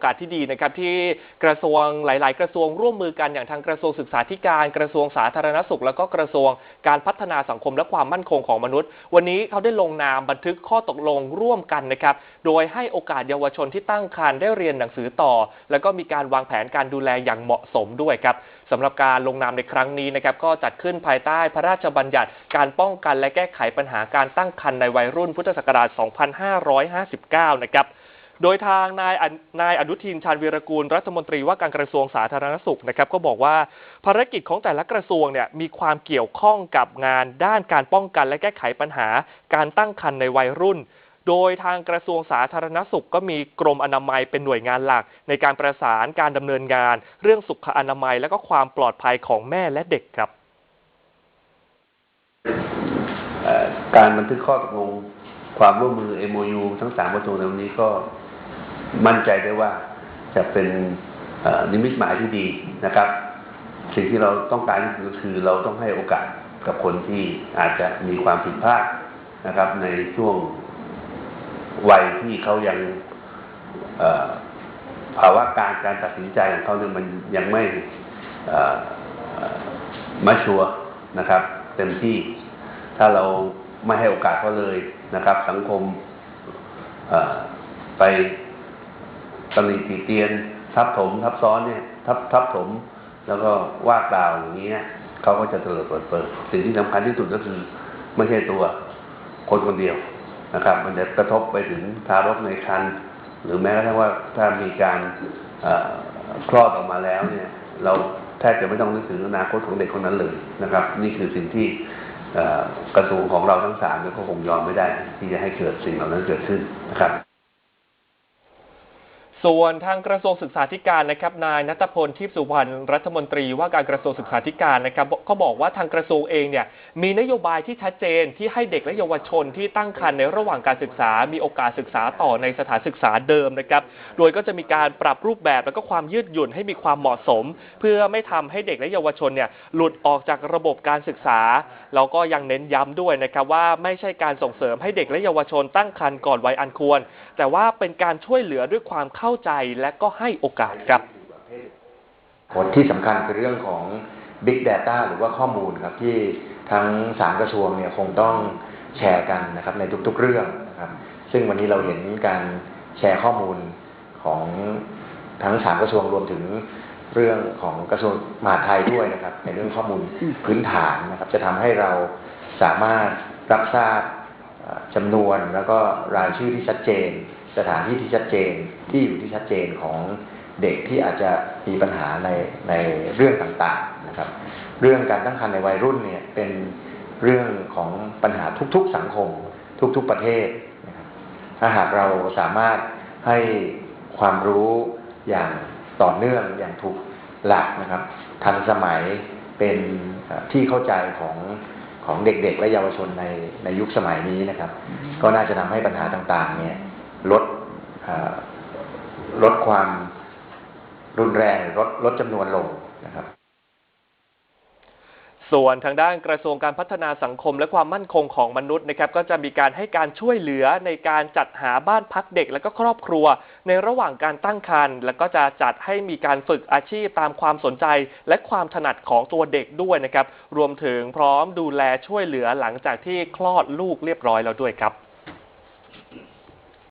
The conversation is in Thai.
อกาสที่ดีนะครับที่กระทรวงหลาย ๆ กระทรวงร่วมมือกันอย่างทางกระทรวงศึกษาธิการกระทรวงสาธารณสุข แล้วก็กระทรวงการพัฒนาสังคมและความมั่นคงของมนุษย์ วันนี้เขาได้ลงนามบันทึกข้อตกลงร่วมกันนะครับโดยให้โอกาสเยาวชนที่ตั้งครรภ์ได้เรียนหนังสือต่อ แล้วก็มีการวางแผนการดูแลอย่างเหมาะสมด้วยครับสำหรับการลงนามในครั้งนี้นะครับก็จัดขึ้นภายใต้พระราชบัญญัติการป้องกันและแก้ไขปัญหาการตั้งครรภ์ในวัยรุ่นพุทธศักราช 2559 นะครับ โดยทางนายอนนายอนุทินชาญวีรกูลรัฐมนตรีว่าการกระทรวงสาธารณสุขนะครับก็บอกว่าภารกิจของแต่ละกระทรวงเนี่ยมีความเกี่ยวข้องกับงานด้านการป้องกันและแก้ไขปัญหาการตั้งครรภ์ในวัยรุ่น โดยทางกระทรวงสาธารณสุขก็มีกรมอนามัยเป็นหน่วยงานหลัก ในการประสานการดำเนินงาน เรื่องสุขอนามัยและก็ความปลอดภัยของแม่และเด็กครับการบันทึกข้อตกลงความร่วมมือ MOU ทั้งสามกระทรวงในวันนี้ก็ มั่นใจได้ว่าจะเป็นนิมิตหมายที่ดีนะครับ สิ่งที่เราต้องการก็คือเราต้องให้โอกาสกับคนที่อาจจะมีความผิดพลาดนะครับ ในช่วงวัยที่เขายังภาวะการการตัดสินใจของเขาเนี่ยมันยังไม่เอ่อเอ่อมาชัวนะครับ เต็มที่ถ้าเราไม่ให้โอกาสเขาเลยนะครับ สังคมไป ตำหนิติเตียน ทับถม ทับซ้อนเนี่ย ทับทับถม แล้วก็ว่ากล่าวอย่างนี้เนี่ยเขาก็จะเตลิดเปิดเปิดสิ่งที่สำคัญที่สุดก็คือไม่ใช่ตัวคนคนเดียวนะครับ มันจะกระทบไปถึงทารกในครรภ์หรือแม้กระทั่งว่าถ้ามีการคลอดออกมาแล้วเนี่ย เราแทบจะไม่ต้องนึกถึงอนาคตของเด็กคนนั้นเลยนะครับ นี่คือสิ่งที่กระทรวงของเราทั้งสามก็คงยอมไม่ได้ ที่จะให้เกิดสิ่งเหล่านั้นเกิดขึ้นนะครับ ส่วนทางกระทรวงศึกษาธิการนะครับนายนัทพลทิพสุวรรณรัฐมนตรีว่าการกระทรวงศึกษาธิการนะครับก็บอกว่าทางกระทรวงเองเนี่ยมีนโยบายที่ชัดเจนที่ให้เด็กและเยาวชนที่ตั้งครรภ์ในระหว่างการศึกษา มีโอกาสศึกษาต่อในสถานศึกษาเดิมนะครับโดยก็จะมีการปรับรูปแบบแล้วก็ความยืดหยุ่นให้มีความเหมาะสม เพื่อไม่ทำให้เด็กและเยาวชนเนี่ยหลุดออกจากระบบการศึกษาแล้วก็ยังเน้นย้ำด้วยนะครับว่าไม่ใช่การส่งเสริมให้เด็กและเยาวชนตั้งครรภ์ก่อนวัยอันควร แต่ว่าเป็นการช่วยเหลือด้วยความเข้าาใจและก็ให้โอกาสครับผลที่สำคัญคือเรื่องของ Big Data หรือว่าข้อมูลครับที่ทั้งสามกระทรวงเนี่ยคงต้องแชร์กันนะครับในทุกๆเรื่องนะครับซึ่งวันนี้เราเห็นการแชร์ข้อมูลของทั้งสามกระทรวงรวมถึงเรื่องของกระทรวงมหาดไทยด้วยนะครับ ในเรื่องข้อมูลพื้นฐานนะครับ จะทำให้เราสามารถรับทราบเอ่อจำนวนแล้วก็รายชื่อที่ชัดเจน สถานที่ที่ชัดเจนที่อยู่ที่ชัดเจนของเด็กที่อาจจะมีปัญหาในในเรื่องต่างๆนะครับ เรื่องการตั้งครรภ์ในวัยรุ่นเนี่ยเป็นเรื่องของปัญหาทุกๆสังคม ทุกๆประเทศนะครับถ้าหากเราสามารถให้ความรู้อย่างต่อเนื่องอย่างถูกหลักนะครับ ทันสมัยเป็นที่เข้าใจของของเด็กๆ และเยาวชนในในยุคสมัยนี้นะครับ ก็น่าจะทำให้ปัญหาต่างๆเนี่ย ลดลดความรุนแรงลดลดจำนวนลงนะครับ ส่วนทางด้านกระทรวงการพัฒนาสังคมและความมั่นคงของมนุษย์นะครับ ก็จะมีการให้การช่วยเหลือในการจัดหาบ้านพักเด็กและก็ครอบครัว ในระหว่างการตั้งครรภ์แล้วก็จะจัดให้มีการฝึกอาชีพตามความสนใจ และความถนัดของตัวเด็กด้วยนะครับ รวมถึงพร้อมดูแลช่วยเหลือหลังจากที่คลอดลูกเรียบร้อยแล้วด้วยครับ